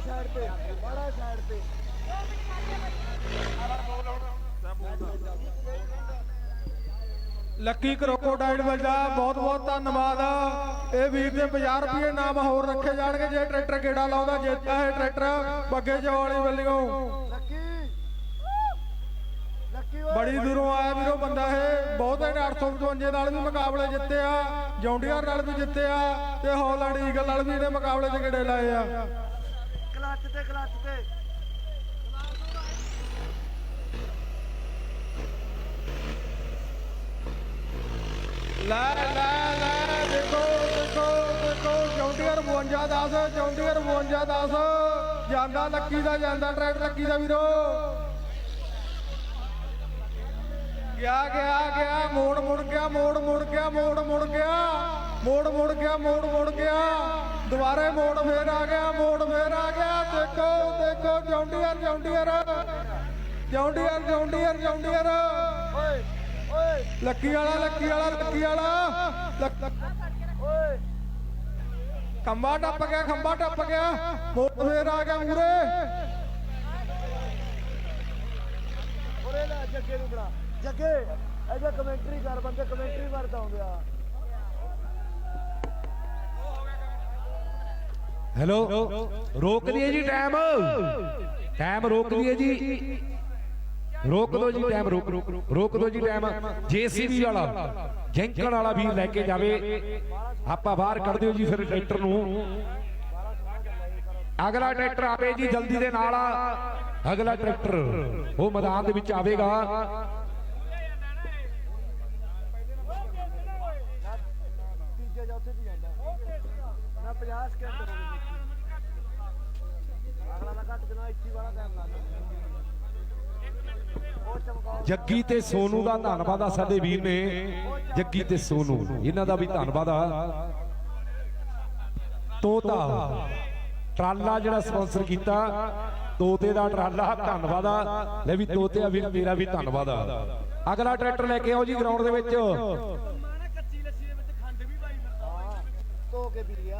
Side ਤੇ ਮਾੜਾ side ਤੇ ਲੱਕੀ ਕਰੋਕੋਡਾਈਲ ਵੱਜਾ ਬਹੁਤ ਬਹੁਤ ਧੰਨਵਾਦ। ਇਹ ਵੀਰ ਦੇ 50 ਰੁਪਏ ਨਾਮ ਹੋਰ ਰੱਖੇ ਜਾਣਗੇ ਜੇ ਟਰੈਕਟਰ ਕਿਹੜਾ ਲਾਉਂਦਾ ਜਿੱਤਦਾ ਹੈ ਟਰੈਕਟਰ ਬੱਗੇ ਜਵਾਲੀ ਵੱਲੋਂ ਬੜੀ ਦੂਰੋਂ ਆਇਆ ਵੀਰੋ ਬੰਦਾ ਇਹ ਬਹੁਤੇ ਨੇ 855 ਨਾਲ ਵੀ ਮੁਕਾਬਲੇ ਜਿੱਤੇ ਆ ਜੌਂਡੀਅਰ ਨਾਲ ਵੀ ਜਿੱਤੇ ਆ ਤੇ ਹੌਲੈਂਡ ਈਗਲ ਨਾਲ ਵੀ ਇਹਨੇ ਮੁਕਾਬਲੇ 'ਚ ਗੇੜੇ ਲਾਏ ਆ। ਕਲੱਚ ਤੇ ਕਲੱਚ ਤੇ। ਲੈ ਲੈ ਲੈ, ਦੇਖੋ ਦੇਖੋ ਦੇਖੋ ਜੌਂਡੀਅਰ 52 10 ਜੌਂਡੀਅਰ 52 10 ਜਾਂਦਾ ਲੱਕੀ ਦਾ, ਜਾਂਦਾ ਟਰੈਕਟਰ ਲੱਕੀ ਦਾ ਵੀਰੋ। ਗਿਆ ਗਿਆ ਗਿਆ, ਮੋੜ, ਮੁੜ ਗਿਆ, ਮੋੜ, ਮੁੜ ਗਿਆ, ਮੋੜ, ਮੁੜ ਗਿਆ। ਮੋੜ, ਮੁੜ ਗਿਆ, ਮੋੜ, ਮੁੜ ਗਿਆ। ਦੁਬਾਰੇ ਮੋੜ ਫੇਰ ਆ ਗਿਆ, ਮੋੜ ਦੇਖੋ, John Deere John Deere. John Deere John Deere John Deere. ਓਏ ਓਏ ਲੱਕੀ ਵਾਲਾ ਲੱਕੀ ਵਾਲਾ ਲੱਕੀ ਵਾਲਾ। ਓਏ ਖੰਭਾ ਟੱਪ ਗਿਆ, ਖੰਭਾ ਟੱਪ ਗਿਆ। ਮੋੜ ਫੇਰ ਆ ਗਿਆ ਮੂਰੇ ਓਰੇ ਲੈ, ਜੱਗੇ ਨੂੰ ਬਣਾ। ਜੱਗੇ ਇਹਦਾ ਕਮੈਂਟਰੀ ਕਰ, ਬੰਦੇ ਕਮੈਂਟਰੀ ਮਾਰਦਾ ਹੁੰਦੇ ਆ। ਹੈਲੋ ਰੋਕ ਦਈਏ ਜੀ ਟਾਈਮ ਟਾਈਮ ਰੋਕ ਦਈਏ ਜੀ। ਰੋਕ ਦਿਓ ਜੀ ਟਾਈਮ ਰੋਕ ਰੋਕ ਦਿਓ ਜੀ ਟਾਈਮ ਜੀਸੀਬੀ ਵਾਲਾ ਜੈਂਕਣ ਵਾਲਾ ਵੀ ਲੈ ਕੇ ਜਾਵੇ। ਆਪਾਂ ਬਾਹਰ ਕੱਢ ਦਿਓ ਜੀ ਫਿਰ ਟਰੈਕਟਰ ਨੂੰ। ਅਗਲਾ ਟਰੈਕਟਰ ਆਵੇ ਜੀ ਜਲਦੀ ਦੇ ਨਾਲ ਅਗਲਾ ਟਰੈਕਟਰ ਉਹ ਮੈਦਾਨ ਦੇ ਵਿੱਚ ਆਵੇਗਾ ਤੀਜੇ ਚੌਥੇ ਦੀ ਜਾਂਦਾ ਨਾ 50 ਸਕਿੰਟ ਹੋ ਗਏ। ਅਗਲਾ ਨਾ ਘੱਟ ਜਨਾ 21 ਵਾਲਾ ਟਾਈਮ ਲਾ ਜੱਗੀ ਤੇ ਸੋਨੂ ਦਾ ਧੰਨਵਾਦ ਆ ਸਾਡੇ ਵੀਰ ਨੇ। ਜੱਗੀ ਤੇ ਸੋਨੂ, ਇਹਨਾਂ ਦਾ ਵੀ ਧੰਨਵਾਦ ਆ। ਤੋਤਾ, ਟਰਾਲਾ ਜਿਹੜਾ ਸਪਾਂਸਰ ਕੀਤਾ, ਤੋਤੇ ਦਾ ਟਰਾਲਾ, ਧੰਨਵਾਦ ਆ। ਲੈ ਵੀ ਆ ਵੀਰ, ਮੇਰਾ ਵੀ ਧੰਨਵਾਦ ਆ। ਅਗਲਾ ਟਰੈਕਟਰ ਲੈ ਕੇ ਆਓ ਜੀ ਗਰਾਊਂਡ ਦੇ ਵਿੱਚ ਹਾਂ ਧੋ ਕੇ ਪੀ ਲਿਆ।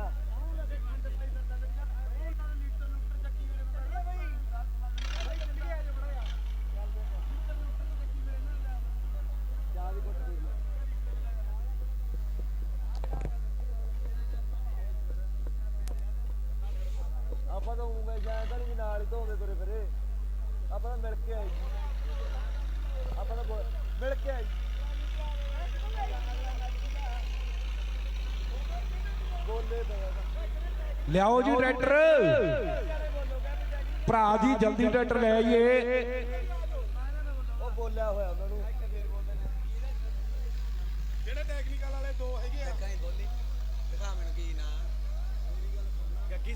ਆਪਾਂ ਤਾਂ ਉਂਗੇ ਜਾਇਆ ਤਾਂ ਨਹੀਂ ਨਾਲ ਹੀ ਧੋਂਦੇ ਤੁਰੇ ਫਿਰੇ। ਆਪਾਂ ਤਾਂ ਮਿਲ ਕੇ ਆਏ ਆਪਾਂ ਤਾਂ ਮਿਲ ਕੇ ਆਏ ਜੀ। ਬੋਲੇ ਪਿਆ ਤਾਂ ਲਿਆਓ ਜੀ ਟਰੈਕਟਰ। ਭਰਾ ਜੀ ਜਲਦੀ ਟਰੈਕਟਰ ਲੈ ਆਈਏ। ਉਹ ਬੋਲਿਆ ਹੋਇਆ ਉਹਨਾਂ ਨੂੰ। ਜਿਹੜੇ ਟੈਕਨੀਕਲ ਵਾਲੇ ਦੋ ਹੈਗੇ ਆ? ਕਹੀਂ ਬੋਲੀ। ਦਿਖਾ ਮੈਨੂੰ ਕੀ ਨਾ। ਗੱਗੀ